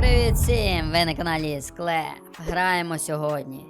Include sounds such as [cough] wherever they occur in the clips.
Привіт всім! Ви на каналі Склеп. Граємо сьогодні.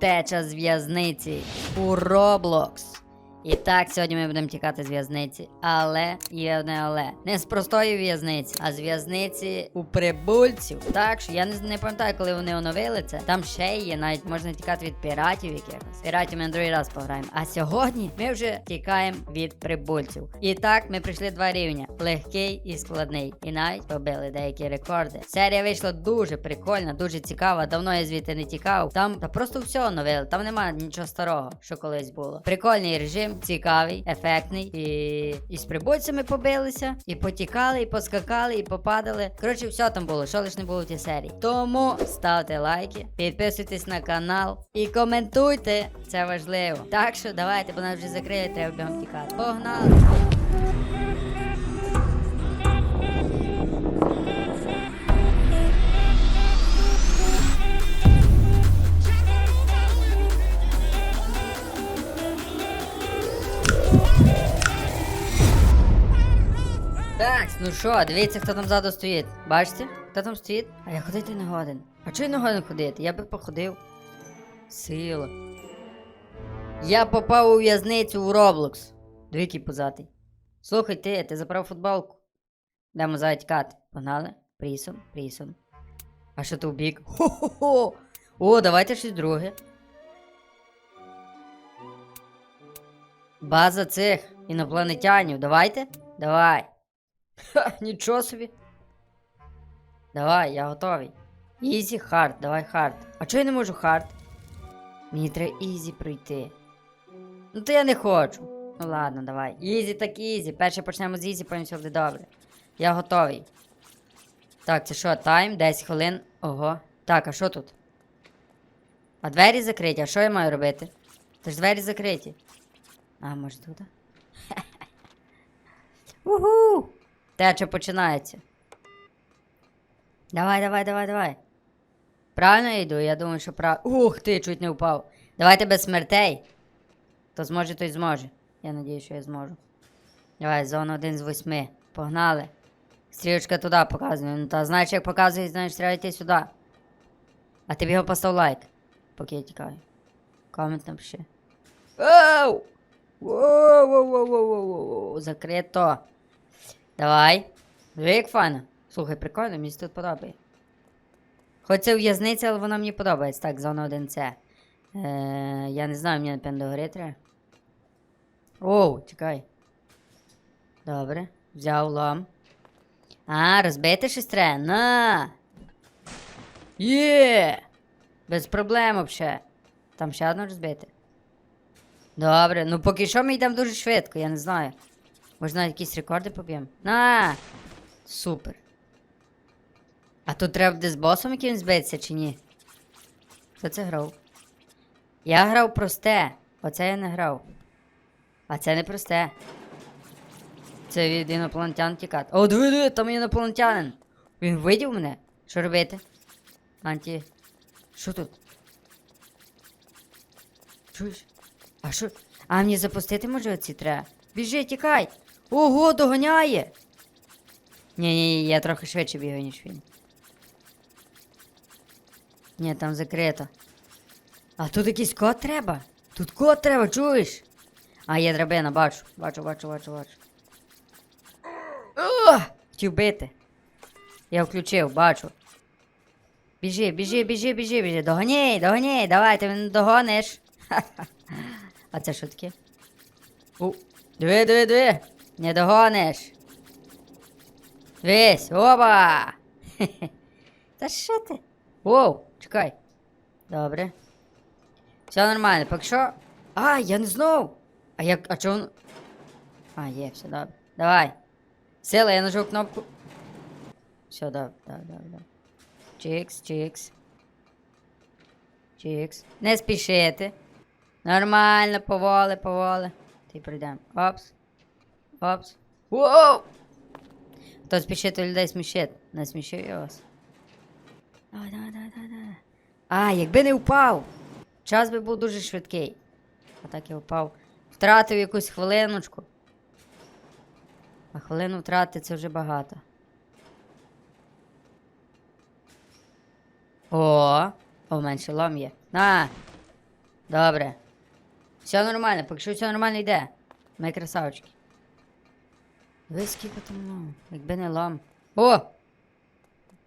Теча з в'язниці у Roblox. І так, сьогодні ми будемо тікати з в'язниці. Але є одне але. Не з простої в'язниці, а з в'язниці у прибульців. Так що я не, не пам'ятаю, коли вони оновили це. Там ще є, навіть можна тікати від піратів якихось. Піратів ми на другий раз пограємо. А сьогодні ми вже тікаємо від прибульців. І так, ми прийшли два рівня: легкий і складний. І навіть побили деякі рекорди. Серія вийшла дуже прикольна, дуже цікава. Давно я звідти не тікав. Там та просто все оновили. Там немає нічого старого, що колись було. Прикольний режим, цікавий, ефектний. І, і з прибульцями побилися, і потікали, і поскакали, і попадали. Коротше, все там було, що лиш не було в тій серії. Тому ставте лайки, підписуйтесь на канал і коментуйте. Це важливо. Так що давайте, бо нас вже закрили, треба втікати. Погнали! Ну що, дивіться, хто там ззаду стоїть. Бачите? Хто там стоїть? А я ходити не годен. А чого я не годен ходити? Я би походив. Сила. Я попав у в'язницю у Роблокс. Двікий позатий. Слухай ти, ти забрав футболку. Йдемо тікати. Погнали? Прісон, прісон. А що то в? Хо-хо-хо! О, давайте щось друге. База цих інопланетянів. Давайте? Давай. Ха, нічого собі. Давай, я готовий. Ізі, хард, давай хард. А чого я не можу хард? Мені треба ізі пройти. Ну то я не хочу. Ну ладно, давай. Ізі так ізі. Перше почнемо з ізі, потім все буде добре. Я готовий. Так, це що, тайм? 10 хвилин. Ого. Так, а що тут? А двері закриті, а що я маю робити? Це ж двері закриті. А, може тут? [laughs] Уху! Теча починається. Давай, давай, давай, давай. Правильно я йду? Я думаю, що прав. Ух ти, чуть не впав. Давайте без смертей. Хто зможе, той зможе. Я надію, що я зможу. Давай, зона 1 з 8. Погнали. Стрілочка туди показує. Ну та знаєш, як показує, знаєш, треба йти сюди. А ти його постав лайк, поки я тікаю. Комент напиши. Оу! Воу-воу-воу-воу-воу-воу. Закрито. Давай. Диви, як файно. Слухай, прикольно, мені тут подобає. Хоч це в'язниця, але вона мені подобається. Так, зона 1С. Е, я не знаю, мені напевно до треба. Оу, чекай. Добре. Взяв лом. А, розбити щось. На. Є! Без проблем вообще. Там ще одно розбити. Добре, ну поки що ми йдемо дуже швидко, я не знаю. Може навіть якісь рекорди поб'ємо. На! Супер. А тут треба буде з босом якимось битися чи ні? Хто це грав? Я грав просте. Оце я не грав. А це не просте. Це від інопланетян тікати. О, диви, диви, там інопланетянин. Він видів мене? Що робити? Анті. Що тут? Чуєш? А що? А мені запустити може оці треба? Біжи, тікай! Ого, доганяє! Ні, ні, ні, я трохи швидше бігаю, ніж він. Ні, там закрито. А тут якийсь код треба? Тут код треба, чуєш? А, є драбина, бачу. Бачу, бачу, бачу, бачу. О! Хотів бити. Я включив, бачу. Біжи, біжи, біжи, біжи, біжи. Доганяй, доганяй, давай, ти мене догониш. Ха-ха. [laughs] А це що таке? У, диви, диви, диви. Не догониш. Весь, оба! Хе-хе. [laughs] Та що ти? Воу, чекай. Добре. Все нормально, поки що. А, я не знов. А як. А чого воно? А, є, все добре. Давай. Сила, я нажав кнопку. Все, добре, добре, добре. Чікс, чікс. Чікс. Не спішити. Нормально, поволі, поволі. Ти прийдемо. Опс. Опс. Воу! Хто спішить, то людей смішить. Не смішив я вас. Давай, давай, давай, давай, давай. А, якби не впав. Час би був дуже швидкий. А так я впав. Втратив якусь хвилиночку. А хвилину втрати це вже багато. О, о, ще лом є. На. Добре. Все нормально, поки що все нормально йде. Ми красавчики. Ви скільки там лом? Якби не лом. О!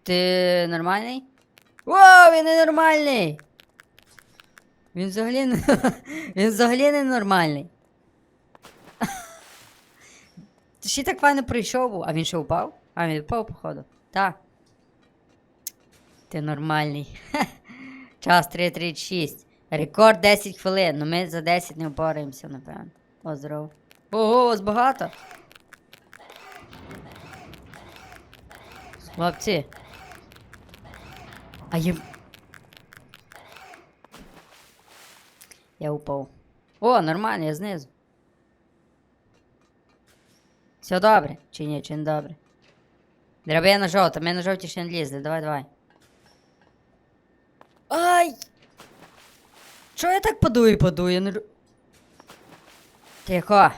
Ти нормальний? О, він не нормальний! Він взагалі не. [laughs] Він взагалі не нормальний. [laughs] Ти ще так файно прийшов а він ще впав? А він впав, походу. Так. Ти нормальний. [laughs] Час 3.36. Рекорд 10 хвилин. Ну ми за 10 не впораємося, напевно. О, здорово. Ого, вас багато. Хлопці. А я. Я упав. О, нормально, я знизу. Все добре, чи ні, чи не добре. Драбина жовта, ми на жовті ще не лізли, давай, давай. Ай! Чого я так подую, подую? Не... Тихо.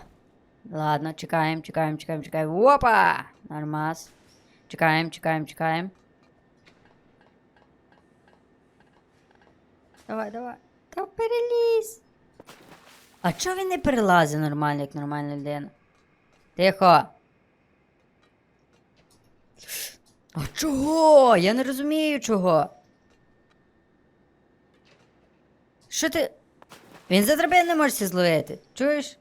Ладно, чекаємо, чекаємо, чекаємо, чекаємо. Опа! Нормас. Чекаємо, чекаємо, чекаємо. Давай, давай. Та перелізь. А чого він не перелазить нормально, як нормальна людина? Тихо. А чого? Я не розумію чого. Що ти. Він за драбин не можеш зловити. Чуєш?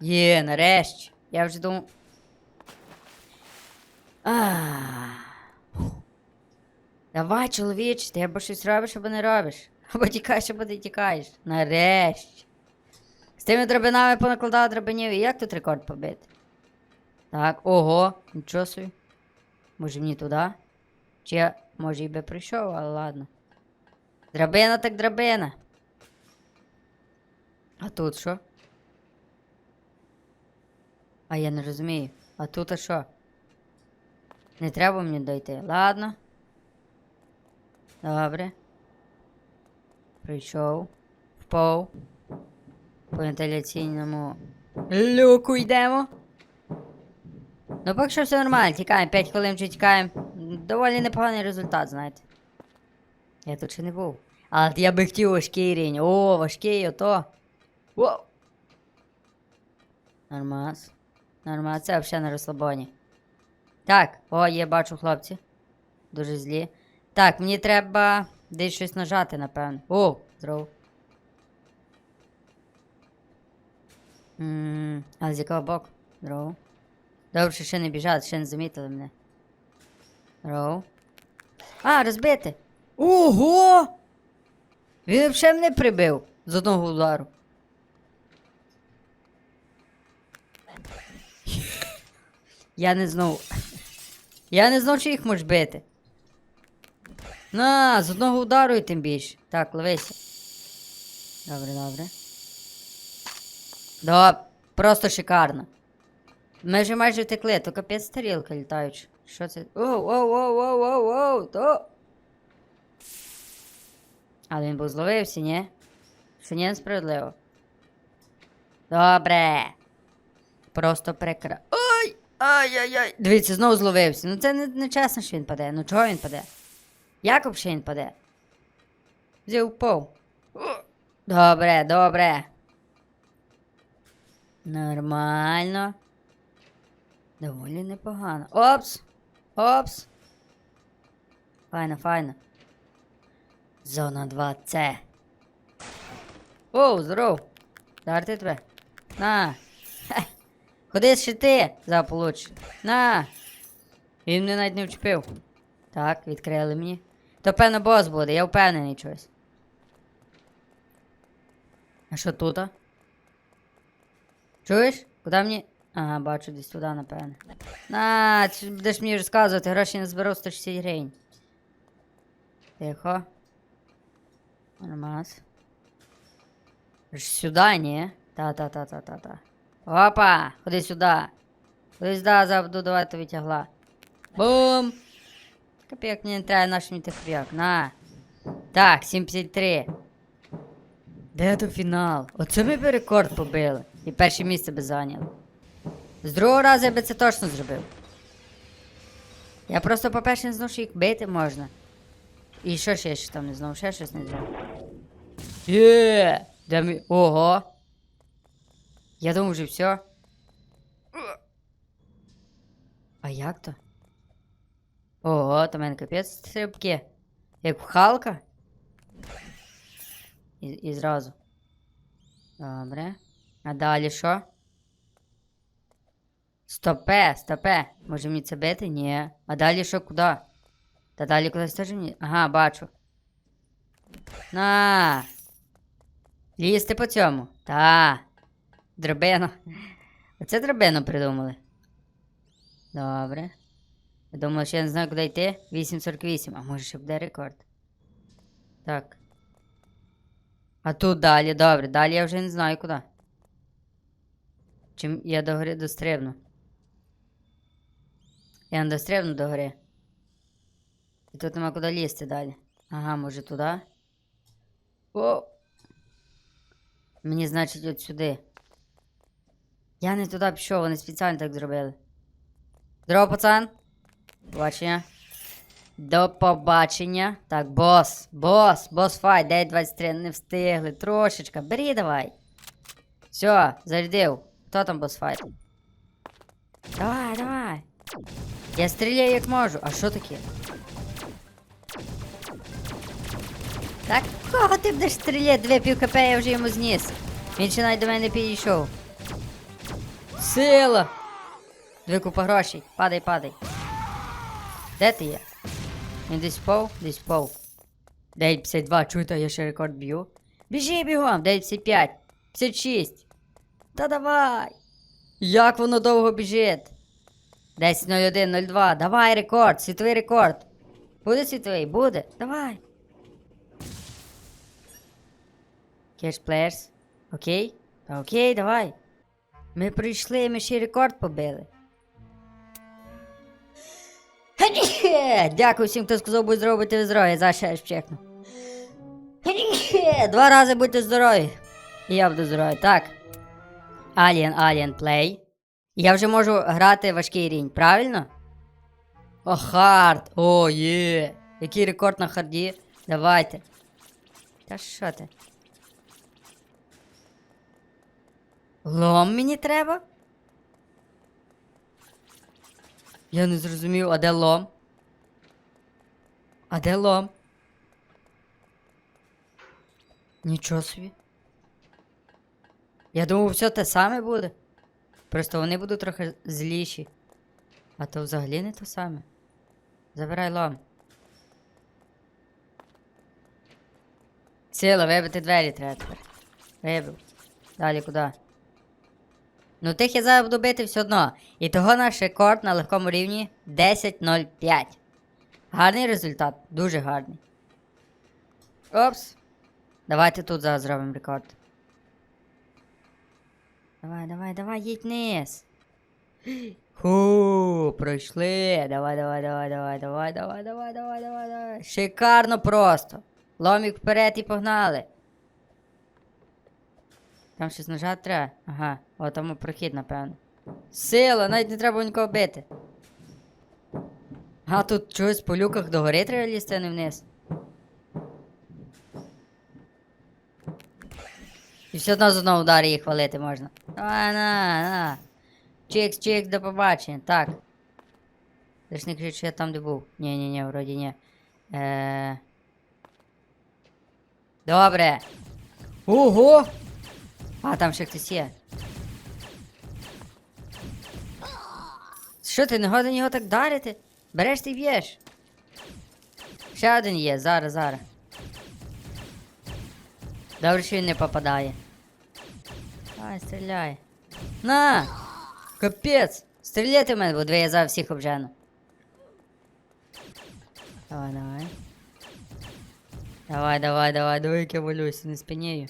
Є, нарешті. Я вже думав. Давай, чоловіче, ти або щось робиш, або не робиш. Або тікаєш, або ти тікаєш. Нарешті. З тими драбинами понакладала драбинів. І як тут рекорд побити? Так, ого, нічого собі. Може мені туди? Чи я, може, і би прийшов, але ладно. Драбина так драбина. А тут що? А я не розумію. А тут а що? Не треба мені дойти. Ладно. Добре. Прийшов. Впав. По вентиляційному люку йдемо. Ну, поки що все нормально, тікаємо, 5 хвилин вже тікаємо. Доволі непоганий результат, знаєте. Я тут ще не був. Але я би хотів важкий рівень. О, важкий, ото. Воу. Нормас. Нормас, це взагалі на розслабоні. Так, о, є, бачу, хлопці. Дуже злі. Так, мені треба десь щось нажати, напевно. О, здорово. А з якого боку? Здорово. Добре, що ще не біжать, ще не замітили мене. Здорово. А, розбити. Ого! Він взагалі мене прибив з одного удару. Я не знав. Я не знав, чи їх можеш бити. На, з одного удару і тим більше. Так, ловися. Добре, добре. Да, просто шикарно. Ми вже майже втекли, то капець тарілка літаюча. Що це? Оу, оу, оу, оу, оу, оу, то. Але він був зловився, ні? Що ні, несправедливо. Добре. Просто прекра. Ой! Ай-яй-яй! Дивіться, знову зловився. Ну це не, не чесно, що він паде. Ну чого він паде? Як взагалі він паде? Взяв впав. Добре, добре. Нормально. Доволі непогано. Опс! Опс! Файно, файно. Зона 2С. Оу, здоров! Дарти тебе. На. Хе. Ходи ще ти, заполуч. На. Він мене навіть не вчепив. Так, відкрили мені. То певно бос буде, я впевнений чогось. А що тут? а? Чуєш? Куди мені. Ага, бачу, десь туди, напевне. На, ти будеш мені розказувати, гроші не зберу 160 гривень. Тихо. Нормас. Сюди, ні? Та-та-та-та-та-та. Опа! Ходи сюди. Ходи сюди, завжди давати тобі тягла. Бум! Копійок не треба, наш тих копійок. На. Так, 753. Де то фінал? Оце ми би рекорд побили. І перше місце би зайняли. З другого разу я би це точно зробив. Я просто, по-перше, не знав, що їх бити можна. І що ще що там не знав? Ще щось не знав. Є! Де ми. Ого! Я думав вже все. А як то? То в мене капець стрибки. Як в Халка. І, і. Добре. А далі що? Стопе, стопе. Може мені це бити? Ні. А далі що куди? Та далі кудись теж ні. Ага, бачу. На. Лізти по цьому. Та. Драбину. Оце драбину придумали. Добре. Я думав, що я не знаю, куди йти. 8.48. А може ще буде рекорд. Так. А тут далі, добре. Далі я вже не знаю куди. Чим я до гори дострибну. Я не дострибну до гори. І тут нема куди лізти далі. Ага, може туди. О! Мені, значить, от сюди. Я не туди пішов, вони спеціально так зробили. Здорово, пацан. Побачення. До побачення. Так, бос, бос, бос файт, 9.23, не встигли. Трошечка. Бери давай. Все, зарядив. Хто там бос файт? Давай, давай. Я стріляю як можу. А що таке? Так, кого ти будеш стріляти? Дві пів КП я вже йому зніс. Він ще навіть до мене не підійшов. Сила! Дві купа грошей. Падай, падай. Де ти є? Він десь впав? Десь впав. 9.52, чуєте, я ще рекорд б'ю. Біжи бігом, 9.55, 56. Та давай. Як воно довго біжить? 10.01, 02, давай рекорд, світовий рекорд. Буде світовий, буде, давай. Cash players. Окей? Окей, давай. Ми прийшли, ми ще рекорд побили. Дякую всім, хто сказав, будь здоровий, будьте здорові, за ще ж чекну. Два рази будьте здорові. І я буду здоровий. Так. Alien, Alien Play. Я вже можу грати важкий рівень, правильно? О, хард! О, є! Який рекорд на харді? Давайте. Та що ти? Лом мені треба? Я не зрозумів, а де лом? А де лом? Нічого собі. Я думав, все те саме буде. Просто вони будуть трохи зліші. А то взагалі не те саме. Забирай лом. Сила, вибити двері треба тепер. Вибив. Далі куди? Ну тих я зараз буду бити все одно. І того наш рекорд на легкому рівні 10.05. Гарний результат, дуже гарний. Опс. Давайте тут зараз зробимо рекорд. Давай, давай, давай, їдь вниз. Ху, пройшли. Давай, давай, давай, давай, давай, давай, давай, давай, давай, давай. Шикарно просто. Ломік вперед і погнали. Там щось нажати треба. Ага, о, там прохід, напевно. Сила, навіть не треба нікого бити. А тут чогось по люках догори треба лізти, а не вниз. І все одно з одного удару їх хвалити можна. Давай, на, на. Чикс, чикс, до побачення. Так. Ти ж не кажи, що я там, де був. Ні, ні, ні, вроді ні. Е... Добре. Ого! А, там ще хтось є. Що ти не годен його так дарити? Береш ти б'єш. Ще один є, зараз, зараз. Добре, що він не попадає. Ай, стріляй. На! Капець! Стріляти в мене, бо я за всіх обжену. Давай, давай. Давай, давай, давай, давай, як я валюся, не спинею.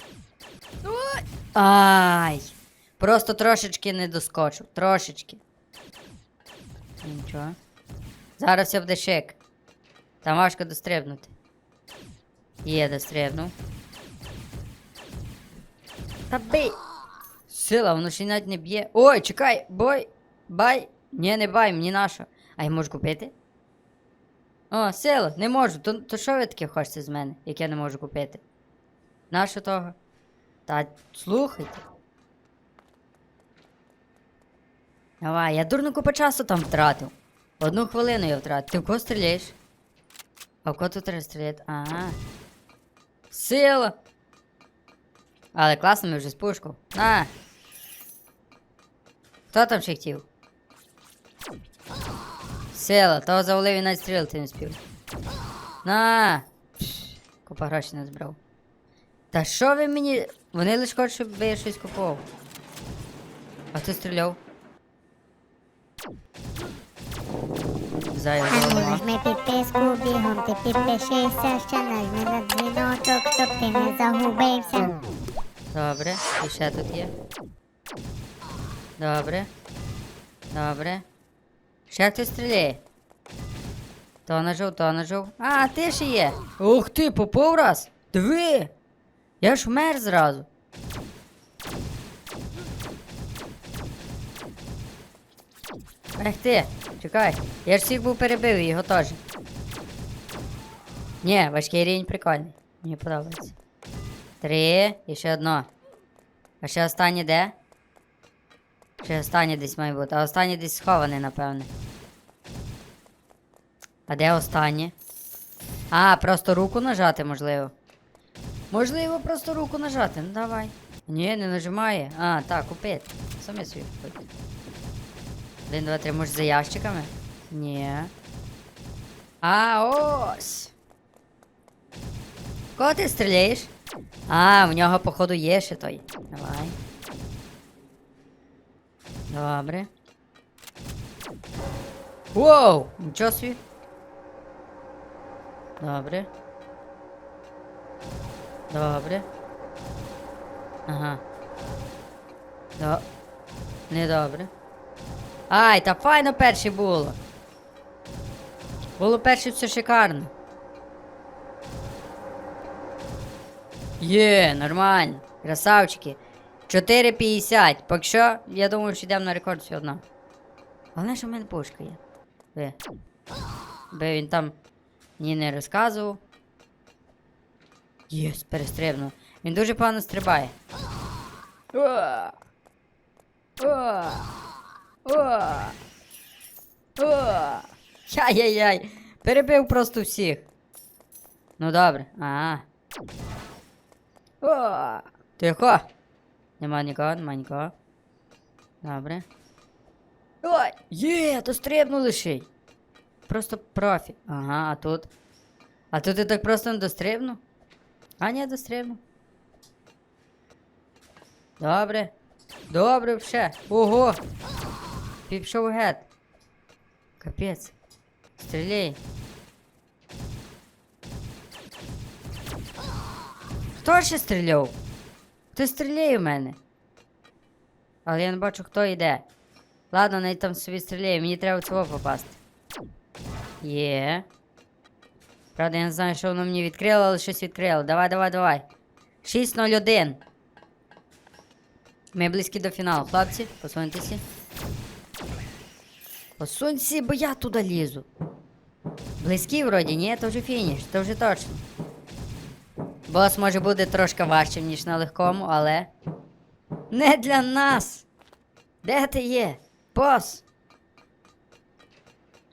Ай! Просто трошечки не доскочив. Трошечки. Нічого. Зараз все буде шик. Там важко дострибнути. Є, дострибнув. Та бий! Сила, воно ще навіть не б'є. Ой, чекай, бой! Бай! Ні, не бай, мені нащо. А я можу купити? О, сила, не можу. То, то що ви таке хочете з мене, яке я не можу купити? Нащо того? Та слухайте. Давай, я дурно купа часу там втратив. Одну хвилину я втратив. Ти в кого стріляєш? А в кого тут треба стріляти? Ага. Сила! Але класно ми вже з пушку. На! Хто там ще хотів? Сила, того завалив і навіть стрілити не спів. На! Купа грошей не збрав. Та що ви мені. Вони лише хочуть, щоб я щось купував. А ти стріляв? Голова. нажми підписку, бігом ти підпишися, ще нажми на дзвіночок, щоб ти не загубився. Добре, і ще тут є. Добре. Добре. Ще хтось стріляє. То нажав, то нажав. А, ти ще є. Ух ти, попав раз. Диви. Я ж вмер зразу. Ех ти, чекай. Я ж всіх був перебив його теж. Ні, важкий рівень прикольний. Мені подобається. Три і ще одно. А ще останнє де? Ще останнє десь має бути. А останнє десь схований, напевне. А де останнє? А, просто руку нажати, можливо. Можливо, просто руку нажати. Ну давай. Ні, не нажимає. А, так, купити. Самі собі купити. Один, два, три, може за ящиками? Ні. А, ось. Кого ти стріляєш? А, в нього, походу, є ще той. Давай. Добре. Воу! Нічого собі. Добре. Добре. Ага. До... Недобре. Ай, та файно перше було. Було перше все шикарно. Є, нормально. Красавчики. 4,50. Поки що, я думаю, що йдемо на рекорд все одно. Головне, що в мене пушка є. Де? Би він там ні не розказував. Єс, перестрибнув. Він дуже погано стрибає. О! О! О! О! Яй-яй-яй! Перебив просто всіх. Ну добре. Ага. О! Тихо! Нема нікого, нема нікого. Добре. Ой! Є, то стрибнули ще й. Просто профі. Ага, а тут. А тут я так просто не дострибну? А, ні, дострибну. Добре. Добре вже. Ого! Пішов гет. Капець. Стріляй. Хто ще стріляв? Хто стріляє в мене? Але я не бачу, хто йде. Ладно, навіть там собі стріляє, мені треба цього попасти. Є. Правда, я не знаю, що воно мені відкрило, але щось відкрило. Давай, давай, давай. 6-0-1. Ми близькі до фіналу, хлопці. Посуньтеся. Посунься, бо я туди лізу. Близькі вроді, ні, то вже фініш, то вже точно. Бос може буде трошки важчим, ніж на легкому, але. Не для нас! Де ти є? Бос!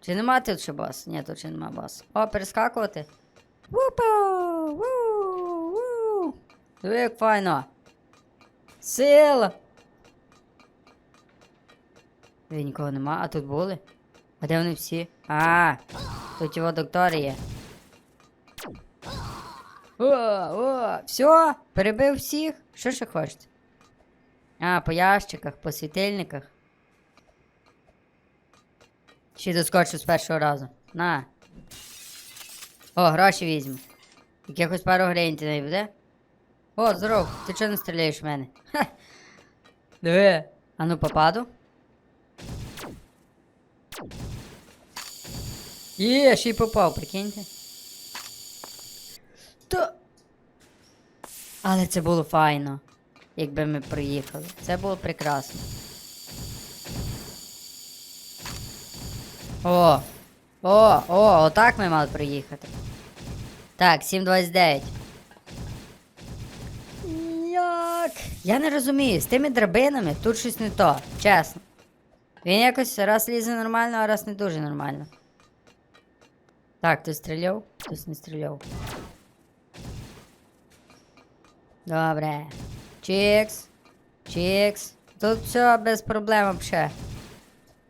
Чи нема тут ще бос? Ні, тут ще нема бос. О, перескакувати. Вупу! Ву! Ву! Диви, як файно. Сила! Диви, нікого нема, а тут були? А де вони всі? А, тут його доктори є. О, о, все, перебив всіх. Що ще хочете? А, по ящиках, по світильниках. Ще доскочу з першого разу. На. О, гроші візьму. Якихось пару гривень не буде? О, здоров, ти чого не стріляєш в мене? Ха. Диви. А ну попаду. Є, ще й попав, прикиньте. То. Але це було файно, якби ми приїхали. Це було прекрасно. О! О, о, отак ми мали приїхати. Так, 7.29. Як? Я не розумію, з тими драбинами тут щось не то, чесно. Він якось раз лізе нормально, а раз не дуже нормально. Так, ти стріляв? Хтось не стріляв. Добре. Чікс. Чікс. Тут все без проблем вообще.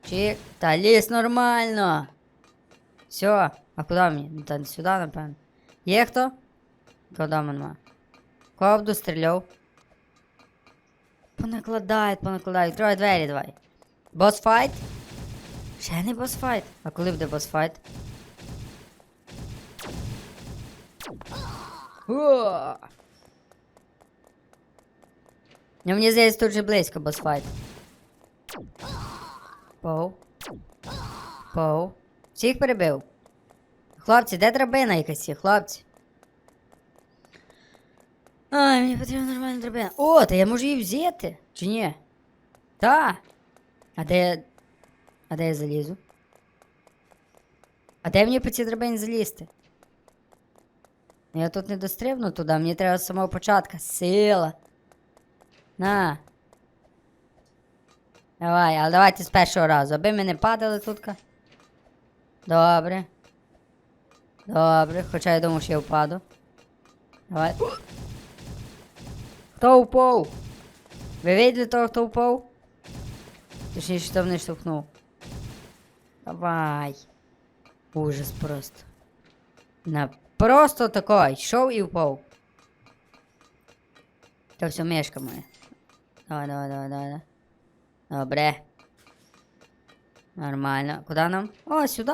Чик. Та ліс нормально. Все. А куди мені? Ну, Та сюди, напевно. Є хто? Куди нема? Кого б стріляв? Понакладають, понакладають. Відкривай двері давай. Босс файт? Ще не босс файт. А коли буде босс файт? О! Ну, мені здається, тут же близько босс файт. Поу. Поу. Всіх перебив. Хлопці, де драбина якась є, хлопці? Ай, мені потрібна нормальна драбина. О, та я можу її взяти. Чи ні? Та. А де я. А де я залізу? А де мені по цій драбині залізти? Я тут не дострибну туди, мені треба з самого початку. Сила. На. Давай, але давайте з першого разу, аби ми не падали тут. Добре. Добре, хоча я думав, що я впаду. Давай. Хто впав? Ви видели того, хто впав? Точніше, хто мене штовхнув. Давай. Ужас просто. На просто такой. Йшов і впав. То все мешка моя. Давай, давай, давай, давай. давай. Добре. Нормально. Куди нам? О, сюди.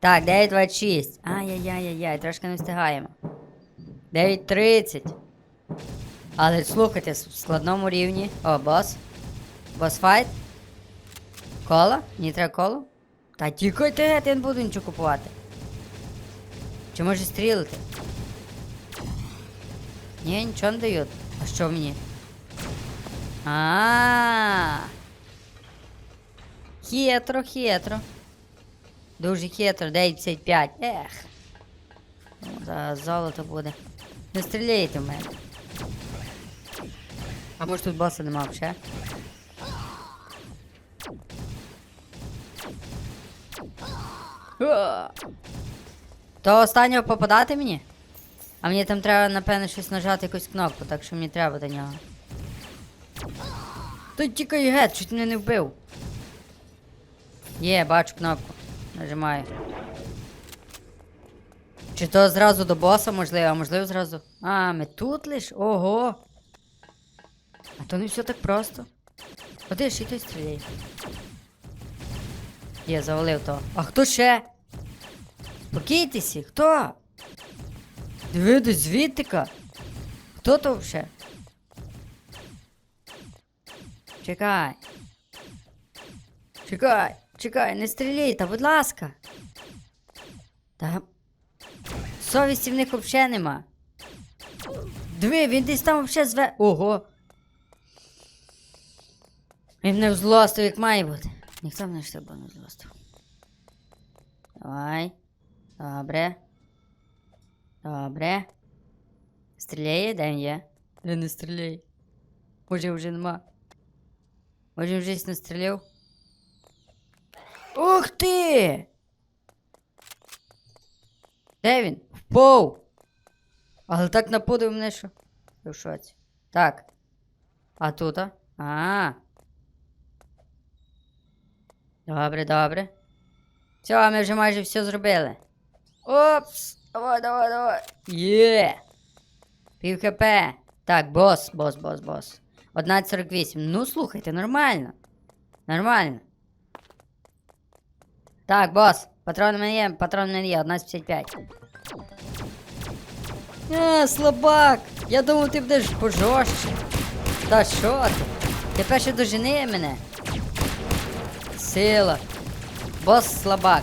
Так, 9.26. Ай-яй-яй-яй-яй, трошки не встигаємо. 9.30. Але слухайте, в складному рівні. О, бос. Бос файт. Кола? Треба коло? Та тікайте, я не буду нічого купувати. Чи може стрілити? Ні, нічого не дають. А що мені? А. Хитро, хитро. Дуже хитро, 9,55. Ех. Ну, Зараз золото буде. Не стріляйте в мене. А може тут боса нема взагалі? То останнього попадати мені? А мені там треба, напевно, щось нажати якусь кнопку, так що мені треба до нього. Та тікай геть, чуть мене не вбив. Є, бачу кнопку. Нажимаю. Чи то зразу до боса, можливо, а можливо зразу. А, ми тут лиш? Ого. А то не все так просто. Ходи, ще й той стріляє. Є, завалив то. А хто ще? Спокійтеся, хто? Диви, десь звідтика. Хто то вже? Чекай. Чекай, чекай, не стріляй, та будь ласка. Та. Совісті в них взагалі нема. Диви, він десь там взагалі зве. Ого. Він не взлостив, як має бути. Ніхто мене ж тебе не взлостив. Давай. Добре. Добре. Стріляє, де він є? Де не стріляє. Може вже нема. Може вже не стріляв? Ух ти! Де він? Впав! Але так напудив мене, що. Я в шоці. Так. А тут? А? А. Добре, добре. Все, ми вже майже все зробили. Опс! Давай, давай, давай. Є! Пів хп. Так, бос, бос, бос, бос. 11.48. Ну, слухайте, нормально. Нормально. Так, бос. Патрон у мене є, патрон у мене є, 11.55. А, слабак! Я думав, ти будеш пожорстче. Та що ти? Ти перше дожени мене. Сила. Бос слабак.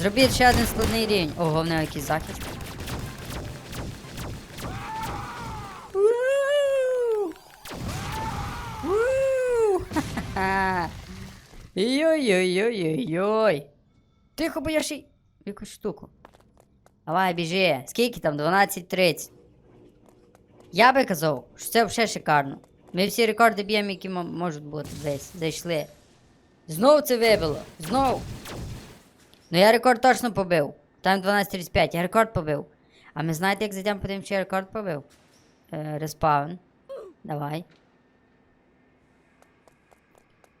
Зробіть ще один складний рівень. В нього якийсь захист. Йой-йой-йой-йой-йой. Тихо, бо я ще якусь штуку. Давай, біжи. Скільки там? 12.30. Я би казав, що це взагалі шикарно. Ми всі рекорди б'ємо, які можуть бути десь. Зайшли. Знов це вибило. Знов. Ну я рекорд точно побив. Там 12.35, я рекорд побив. А ми знаєте, як зайдемо подивимося, чи я рекорд побив? Е, респаун. Давай.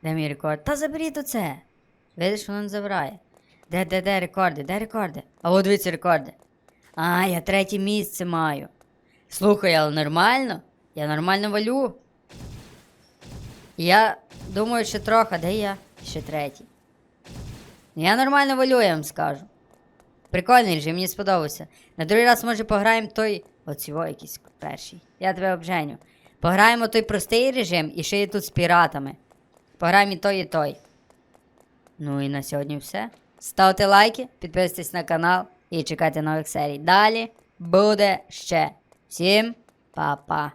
Де мій рекорд? Та заберіть оце. Видиш, воно не забирає. Де, де, де рекорди? Де рекорди? А от дивіться рекорди. А, я третє місце маю. Слухай, але нормально? Я нормально валю. Я думаю, ще трохи, де я? Ще третій. Я нормально валю, я вам скажу. Прикольний режим, мені сподобався. На другий раз, може, пограємо той. Оціво якийсь перший. Я тебе обженю. Пограємо той простий режим і ще є тут з піратами. Пограємо і той, і той. Ну і на сьогодні все. Ставте лайки, підписуйтесь на канал і чекайте нових серій. Далі буде ще. Всім па-па.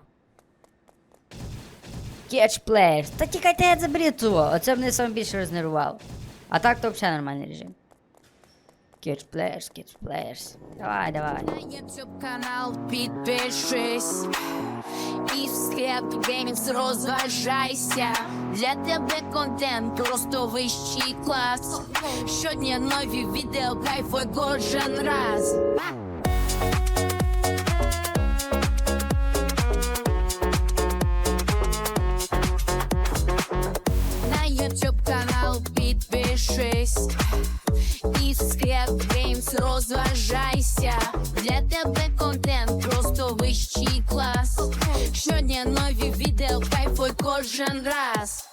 Catch Players. Та тікайте я цього. Оце мене саме більше рознервувало. А так то взагалі нормальний режим. Catch Players, Catch Players. Давай, давай. На YouTube канал підпишись і в склеп геймінг розважайся. Для тебе контент просто вищий клас. Щодня нові відео, кайфуй кожен раз. Підпишись И в склеп геймс розважайся. Для тебе контент просто вищий клас. Щодня нові відео, кайфуй кожен раз.